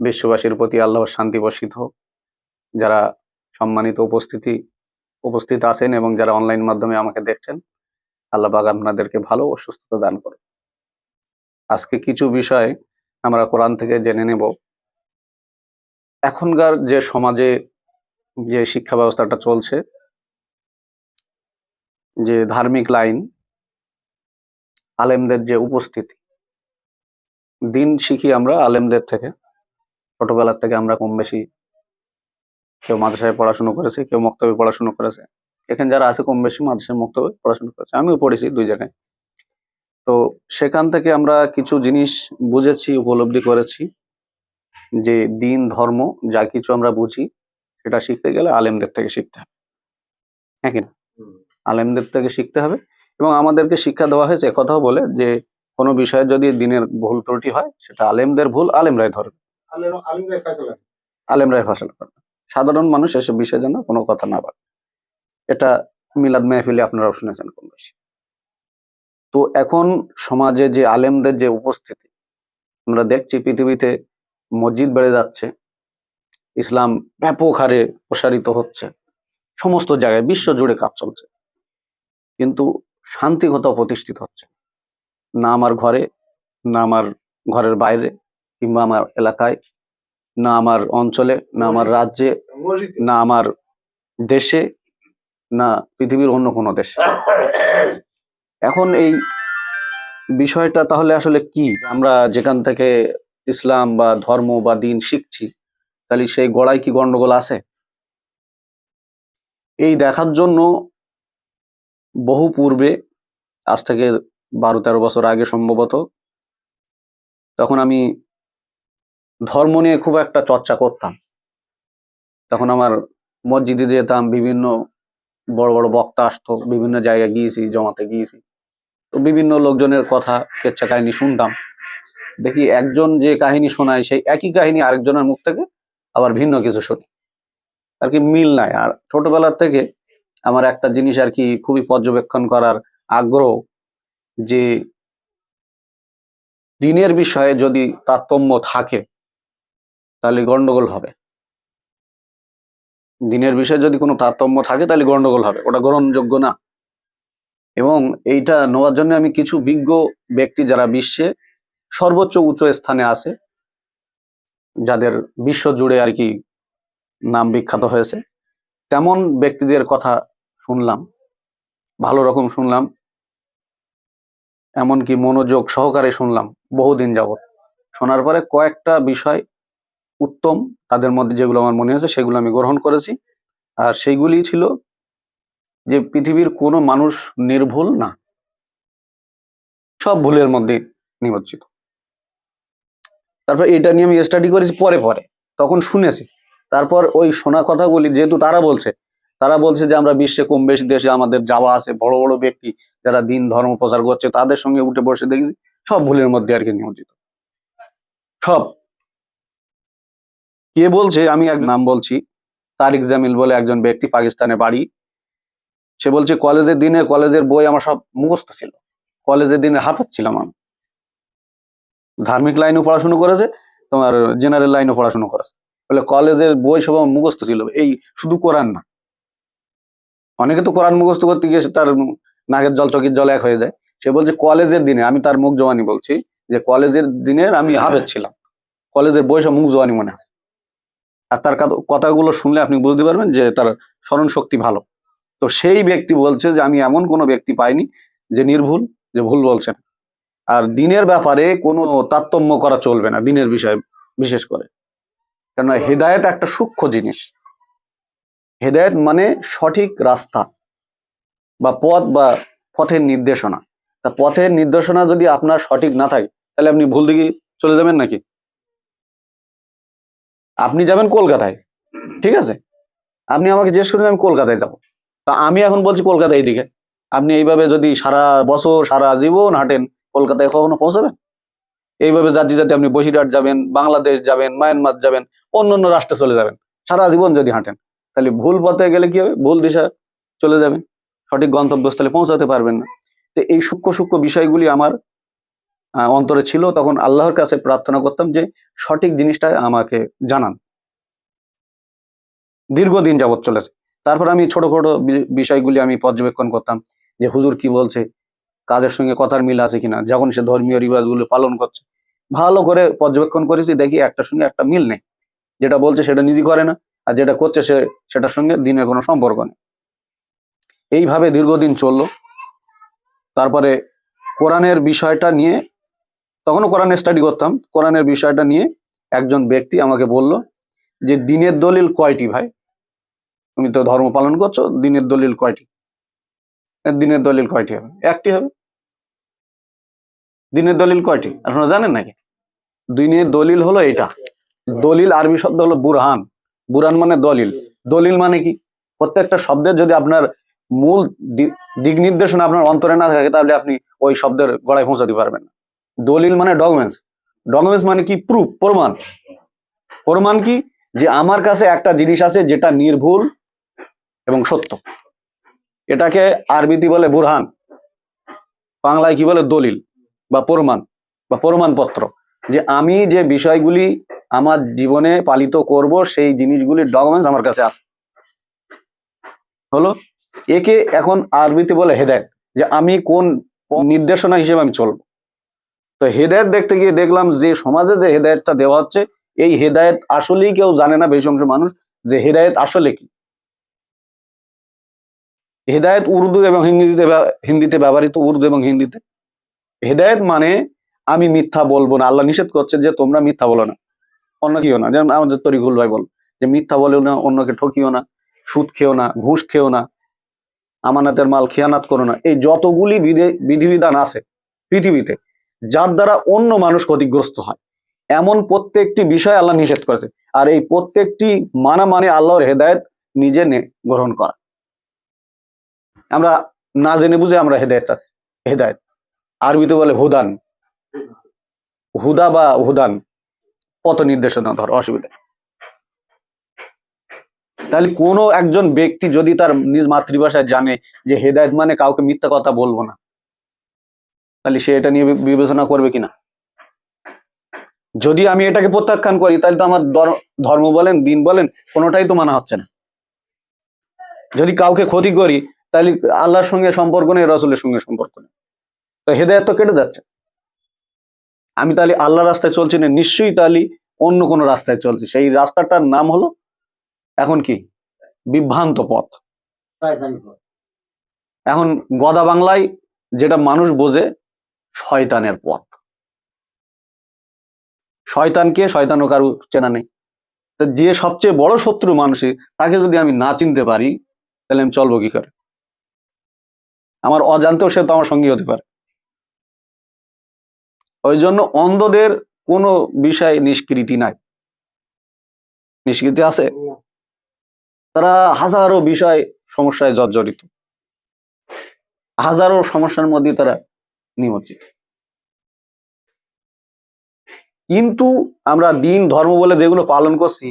বিশ্ববাসীর প্রতি আল্লাহর শান্তি বর্ষিত হোক। যারা সম্মানিত উপস্থিতি, উপস্থিত আছেন এবং যারা অনলাইন মাধ্যমে আমাকে দেখছেন, আল্লাহ পাক আপনাদেরকে ভালো ও সুস্থতা দান করুন আজকে কিছু বিষয় আমরা কোরআন থেকে জেনে নেব। এখনকার যে সমাজে যে শিক্ষা ব্যবস্থাটা চলছে, যে ধার্মিক লাইন, আলেমদের যে উপস্থিতি, দিন শিখি আমরা আলেমদের থেকে। ছোটবেলার থেকে আমরা কম বেশি কেউ মাদ্রাসায় পড়াশুনো করেছে কেউ মক্তবে পড়াশুনো করেছে। এখানে যারা আছে কম বেশি মাদ্রাসায় মক্তবে পড়াশুনো করেছে। আমিও পড়েছি দুই জায়গায়। তো সেখান থেকে আমরা কিছু জিনিস বুঝেছি উপলব্ধি করেছি যে দিন ধর্ম যা কিছু আমরা বুঝি সেটা শিখতে গেলে আলেমদের থেকে শিখতে হবে। হ্যাঁ কিনা আলেমদের থেকে শিখতে হবে এবং আমাদেরকে শিক্ষা দেওয়া হয়েছে কথাও বলে যে কোনো বিষয়ে যদি দিনের ভুল ত্রুটি হয় সেটা আলেমদের ভুল আলেমরাই ধরবে। আলেমরাই ফয়সালা করবে সাধারণ মানুষ এসব বিষয়ে যেন কোনো কথা না বলে। এটা মিলাদ মেহফিলে আপনারাও শুনেছেন কম বেশি। তো এখন সমাজে যে আলেমদের যে উপস্থিতি, আমরা দেখছি পৃথিবীতে মসজিদ বেড়ে যাচ্ছে, ইসলাম ব্যাপক হারে প্রসারিত হচ্ছে, সমস্ত জায়গায় বিশ্ব জুড়ে কাজ চলছে। কিন্তু শান্তি কোথাও প্রতিষ্ঠিত হচ্ছে। না আমার ঘরে, না আমার ঘরের বাইরে কিংবা আমার এলাকায় না আমার অঞ্চলে না আমার রাজ্যে না আমার দেশে না পৃথিবীর অন্য কোনো দেশে। এখন এই বিষয়টা তাহলে আসলে কি? আমরা যেখান থেকে ইসলাম বা ধর্ম বা দিন শিখছি তাহলে সেই গোড়ায় কি গন্ডগোল আছে? এই দেখার জন্য বহু পূর্বে আজ থেকে বারো তেরো বছর আগে সম্ভবত তখন আমি ধর্ম নিয়ে খুব একটা চর্চা করতাম। তখন আমার মসজিদে যেতাম, বিভিন্ন বড় বড় বক্তা আসতো, বিভিন্ন জায়গায় গিয়েছি, জমাতে গিয়েছি। তো বিভিন্ন লোকজনের কথা কেচ্ছা কাহিনী শুনতাম। দেখি একজন যে কাহিনী শোনায়, সেই একই কাহিনী আরেকজনের মুখ থেকে আবার ভিন্ন কিছু শুনি। আর কি মিল নাই। আর ছোটবেলার থেকে আমার একটা জিনিস আর কি খুবই পর্যবেক্ষণ করার আগ্রহ যে দিনের বিষয়ে যদি তারতম্য থাকে তাহলে গন্ডগোল হবে। দিনের বিষয়ে যদি কোনো তারতম্য থাকে, তাহলে গন্ডগোল হবে। ওটা গ্রহণযোগ্য না। এবং এইটা নেওয়ার জন্য আমি কিছু বিজ্ঞ ব্যক্তি যারা বিশ্বে সর্বোচ্চ উচ্চ স্থানে আছে, যাদের বিশ্ব জুড়ে আর কি নাম বিখ্যাত হয়েছে, তেমন ব্যক্তিদের কথা শুনলাম, ভালো রকম শুনলাম, এমনকি মনোযোগ সহকারে শুনলাম বহুদিন যাবত শোনার পরে কয়েকটা বিষয় উত্তম। তাদের মধ্যে যেগুলো আমার মনে হয়েছে সেগুলো আমি গ্রহণ করেছি। আর সেইগুলি ছিল যে পৃথিবীর কোনো মানুষ নির্ভুল না। সব ভুলের মধ্যে নিমজ্জিত। তারপর এটা নিয়ে আমি স্টাডি করেছি পরে পরে, তখন শুনেছি। তারপর ওই শোনা কথাগুলি যেহেতু তারা বলছে তারা বলছে যে আমরা বিশ্বে কম বেশি দেশে আমাদের যাওয়া আছে বড় বড় ব্যক্তি যারা দিন ধর্ম প্রচার করছে, তাদের সঙ্গে উঠে বসে দেখেছি, সব ভুলের মধ্যে আর কি নিমজ্জিত। সব। কে বলছে, আমি এক নাম বলছি, তারিক জামিল বলে একজন ব্যক্তি পাকিস্তানে বাড়ি। সে বলছে, কলেজের দিনে কলেজের বই আমার সব মুখস্থ ছিল। কলেজের দিনে হাফাত ছিলাম আমি। ধার্মিক লাইনেও পড়াশুনো করেছে, তোমার জেনারেল লাইনেও পড়াশুনো করেছে। বলে কলেজের বই সব আমার মুখস্থ ছিল, এই শুধু কোরআন না। অনেকে তো কোরআন মুখস্থ করতে গিয়ে তার নাকের জল চকির জল এক হয়ে যায়। সে বলছে, কলেজের দিনে, আমি তার মুখ জবানি বলছি, যে কলেজের দিনের আমি হাফেজ ছিলাম। কলেজের বই সব মুখ জবানি মনে আছে। আর তার কথাগুলো শুনলে আপনি বুঝতে পারবেন যে তার স্মরণ শক্তি ভালো। তো সেই ব্যক্তি বলছে যে, আমি এমন কোনো ব্যক্তি পাইনি যে নির্ভুল, যে ভুল বলছেন আর দিনের ব্যাপারে কোনো তারতম্য করা চলবে না দিনের বিষয়ে বিশেষ করে। কেননা হেদায়েত একটা সূক্ষ্ম জিনিস। হেদায়েত মানে সঠিক রাস্তা বা পথ বা পথের নির্দেশনা। তা পথের নির্দেশনা যদি আপনার সঠিক না থাকে, তাহলে আপনি ভুল দিকে চলে যাবেন নাকি? আপনি যাবেন কলকাতায়, ঠিক আছে? আপনি আমাকে জিজ্ঞেস করেন আমি কলকাতায় যাব। তা আমি এখন বলছি কলকাতা এইদিকে। আপনি এইভাবে যদি সারা বছর, সারা জীবন হাঁটেন, কলকাতায় কখনো পৌঁছাবেন? এইভাবে জাতি জাতি আপনি বসিরহাট যাবেন, বাংলাদেশ যাবেন, মায়ানমার যাবেন অন্য অন্য রাষ্ট্রে চলে যাবেন। সারা জীবন যদি হাঁটেন, তাহলে ভুল পথে গেলে কি হবে? ভুল দিশা চলে যাবেন সঠিক গন্তব্যস্থলে পৌঁছাতে পারবেন না। তো এই সূক্ষ্ম সূক্ষ্ম বিষয়গুলি আমার অন্তরে ছিল, তখন আল্লাহর কাছে প্রার্থনা করতাম যে সঠিক জিনিসটা আমাকে জানান। দীর্ঘদিন যাবৎ চলেছে। তারপর আমি ছোট ছোট বিষয়গুলি আমি পর্যবেক্ষণ করতাম যে হুজুর কি বলছে, কাজের সঙ্গে কথার মিল আছে কিনা, যখন সে ধর্মীয় রিবাজগুলো পালন করছে। ভালো করে পর্যবেক্ষণ করেছি, দেখি একটার সঙ্গে একটা মিল নেই। যেটা বলছে সেটা নিজে করে না, আর যেটা করছে সে, সেটার সঙ্গে দিনের কোনো সম্পর্ক নেই। এইভাবে দীর্ঘদিন চলল। তারপরে কোরআনের বিষয়টা নিয়ে তখনও কোরআনের স্টাডি করতাম। কোরআনের বিষয়টা নিয়ে একজন ব্যক্তি আমাকে বলল যে, দিনের দলিল কয়টি ভাই? তুমি তো ধর্ম পালন করছ, দিনের দলিল কয়টি? দিনের দলিল কয়টি হবে? একটি হবে। দিনের দলিল কয়টি? আপনারা জানেন নাকি? দিনের দলিল হলো এটা। দলিল আরবি শব্দ হলো বুরহান। বুরহান মানে দলিল। দলিল মানে কি? প্রত্যেকটা শব্দের যদি আপনার মূল দিক নির্দেশনা আপনার অন্তরে না থাকে, তাহলে আপনি ওই শব্দের গড়ায় পৌঁছাতে পারবেন না। দলিল মানে ডকুমেন্টস ডকুমেন্টস মানে কি? প্রুফ প্রমাণ। প্রমাণ কি? যে আমার কাছে একটা জিনিস আছে যেটা নির্ভুল এবং সত্য। এটাকে আরবিতে বলে বুরহান। বাংলায় কি বলে? দলিল বা প্রমাণ বা প্রমাণপত্র। যে আমি যে বিষয়গুলি আমার জীবনে পালিত করব, সেই জিনিসগুলির ডকুমেন্টস আমার কাছে আছে। হলো? একে এখন আরবিতে বলে হেদায়ত। যে আমি কোন নির্দেশনা হিসেবে আমি চলবো। তো হেদায়ত দেখতে গিয়ে দেখলাম যে সমাজে যে হেদায়তটা দেওয়া হচ্ছে, এই হেদায়ত আসলেই কেউ জানে না বেশি অংশ মানুষ যে হেদায়ত আসলে কি। হেদায়ত উর্দু এবং হিন্দিতে হিন্দিতে ব্যবহৃত, উর্দু এবং হিন্দিতে। হেদায়ত মানে আমি মিথ্যা বলব না, আল্লাহ নিষেধ করছে যে তোমরা মিথ্যা বলো না। অন্য কিও না, যেমন আমাদের তরিকুল ভাই বল, যে মিথ্যা বলেও না, অন্যকে ঠকিও না, সুদ খেও না, ঘুষ খেও না, আমানাতের মাল খেয়ানাত করো না। এই যতগুলি বিধে- বিধিবিধান আছে পৃথিবীতে যার দ্বারা অন্য মানুষ ক্ষতিগ্রস্ত হয়। এমন প্রত্যেকটি বিষয় আল্লাহ নিষেধ করেছে। আর এই প্রত্যেকটি মানা মানে আল্লাহর হেদায়েত নিজে গ্রহণ করা। আমরা না জেনে বুঝে আমরা হেদায়ত হেদায়ত। আরবিতে বলে হুদান। হুদা বা হুদান। পথ নির্দেশনা ধর, অসুবিধা। তাহলে কোনো একজন ব্যক্তি যদি তার নিজ মাতৃভাষায় জানে যে হেদায়ত মানে কাউকে মিথ্যা কথা বলব না তাহলে সে এটা নিয়ে বিবেচনা করবে কিনা? যদি আমি এটাকে প্রত্যাখ্যান করি তাহলে তো আমার ধর্ম বলেন দিন বলেন কোনোটাই তো মানা হচ্ছে না। যদি কাউকে ক্ষতি করি তাহলে আল্লাহর সঙ্গে সম্পর্ক নেই রসুলের সঙ্গে সম্পর্ক নেই। তো হেদায়ত তো কেটে যাচ্ছে। আমি তাহলে আল্লাহ রাস্তায় চলছি না নিশ্চয়ই তাহলে অন্য কোনো রাস্তায় চলছি। সেই রাস্তাটার নাম হলো এখন কি? বিভ্রান্ত পথ। এখন গদা বাংলায় যেটা মানুষ বোঝে শয়তানের পথ। শয়তানকে শয়তানও কারু চেনা নেই। তো যে সবচেয়ে বড় শত্রু মানুষের তাকে যদি আমি না চিনতে পারি তাহলে আমি চলবো কি করে? আমার অজান্তেও সে তো আমার সঙ্গী হতে পারে। ওই জন্য অন্ধদের কোনো বিষয় নিষ্কৃতি নাই। নিষ্কৃতি আছে? তারা হাজারো বিষয় সমস্যায় জর্জরিত। হাজারো সমস্যার মধ্যে তারা নিমজ্জিত। কিন্তু আমরা দিন, ধর্ম বলে যেগুলো পালন করছি,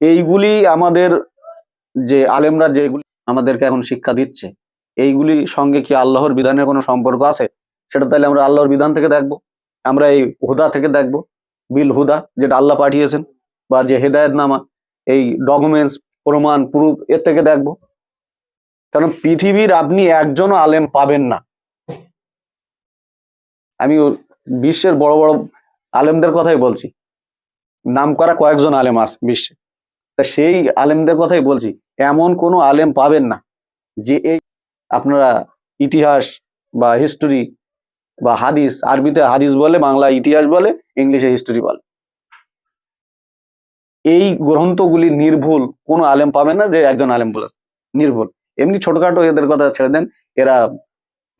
এইগুলি আমাদের যে আলেমরা যেগুলি আমাদেরকে এখন শিক্ষা দিচ্ছে এইগুলি সঙ্গে কি আল্লাহর বিধানের কোনো সম্পর্ক আছে? সেটা তাহলে আমরা আল্লাহর বিধান থেকে দেখব। আমরা এই হুদা থেকে দেখব। বিল হুদা, যেটা আল্লাহ পাঠিয়েছেন, বা যে হেদায়ত নামা এই ডকুমেন্টস, প্রমাণ, প্রুফ, এর থেকে দেখব। কারণ পৃথিবীর আপনি একজনও আলেম পাবেন না। আমি বিশ্বের বড় বড় আলেমদের কথাই বলছি। নাম করা কয়েকজন আলেম আছে বিশ্বে। তা সেই আলেমদের কথাই বলছি, এমন কোনো আলেম পাবেন না যে এই আপনারা ইতিহাস বা হিস্টোরি বা হাদিস, আরবিতে হাদিস বলে বাংলা ইতিহাস বলে, ইংলিশে হিস্টোরি বলে। এই গ্রন্থগুলি নির্ভুল, কোনো আলেম পাবেন না যে একজন আলেম বলেছে। নির্ভুল। এমনি ছোটখাটো এদের কথা ছেড়ে দেন, এরা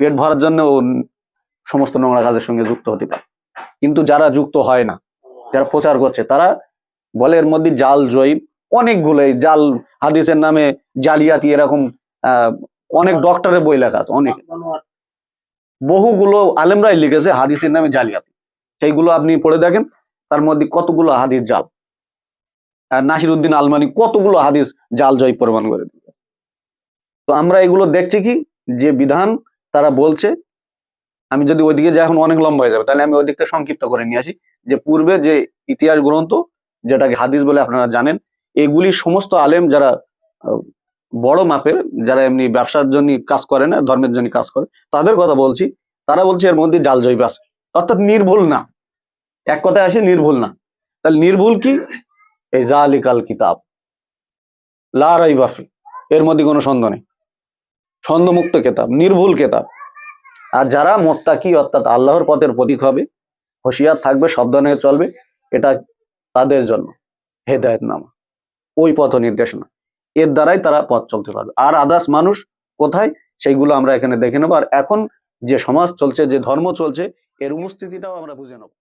পেট ভরার জন্য সমস্ত নোংরা কাজের সঙ্গে যুক্ত হতে পারে। কিন্তু যারা যুক্ত হয় না, যারা প্রচার করছে, তারা বলে এর মধ্যে জাল, জয়ীব অনেকগুলো জাল হাদিসের নামে জালিয়াতি এরকম অনেক ডক্টরের বই লেখা আছে, অনেক। বহুগুলো আলেমরাই লিখেছে হাদিসের নামে জালিয়াতি। সেইগুলো আপনি পড়ে দেখেন, তার মধ্যে কতগুলো হাদিস জাল। নাসির উদ্দিন আলমানি কতগুলো হাদিস জাল জয় প্রমাণ করে দিবে তো আমরা এগুলো দেখছি কি? যে বিধান তারা বলছে আমি যদি ওইদিকে যাই, এখন অনেক লম্বা হয়ে যাবে। তাহলে আমি ওই দিকটা সংক্ষিপ্ত করে নিয়ে আসি। যে পূর্বে যে ইতিহাস গ্রন্থ, যেটাকে হাদিস বলে আপনারা জানেন, এগুলি সমস্ত আলেম যারা বড় মাপের, যারা এমনি ব্যবসার জন্য কাজ করে না, ধর্মের জন্য কাজ করে, তাদের কথা বলছি। তারা বলছে এর মধ্যে জাল জৈব আছে। অর্থাৎ নির্ভুল না। এক কথায় আসে নির্ভুল না। তাহলে নির্ভুল কি? এই জালিকাল কিতাব। লা রাইবাফি এর মধ্যে কোনো সন্দেহ নেই। ছন্দমুক্ত কেতাব, নির্ভুল কেতাব। আর যারা মোত্তাকি, অর্থাৎ আল্লাহর পথের প্রতীক হবে, হুঁশিয়ার থাকবে, সাবধানে চলবে, এটা তাদের জন্য হেদায়ত নামা ওই পথ নির্দেশনা। এর দ্বারাই তারা পথ চলতে পারবে। আর আদার্স মানুষ কোথায়? সেইগুলো আমরা এখানে দেখে নেব। আর এখন যে সমাজ চলছে, যে ধর্ম চলছে, এর উপস্থিতিটাও আমরা বুঝে নেব।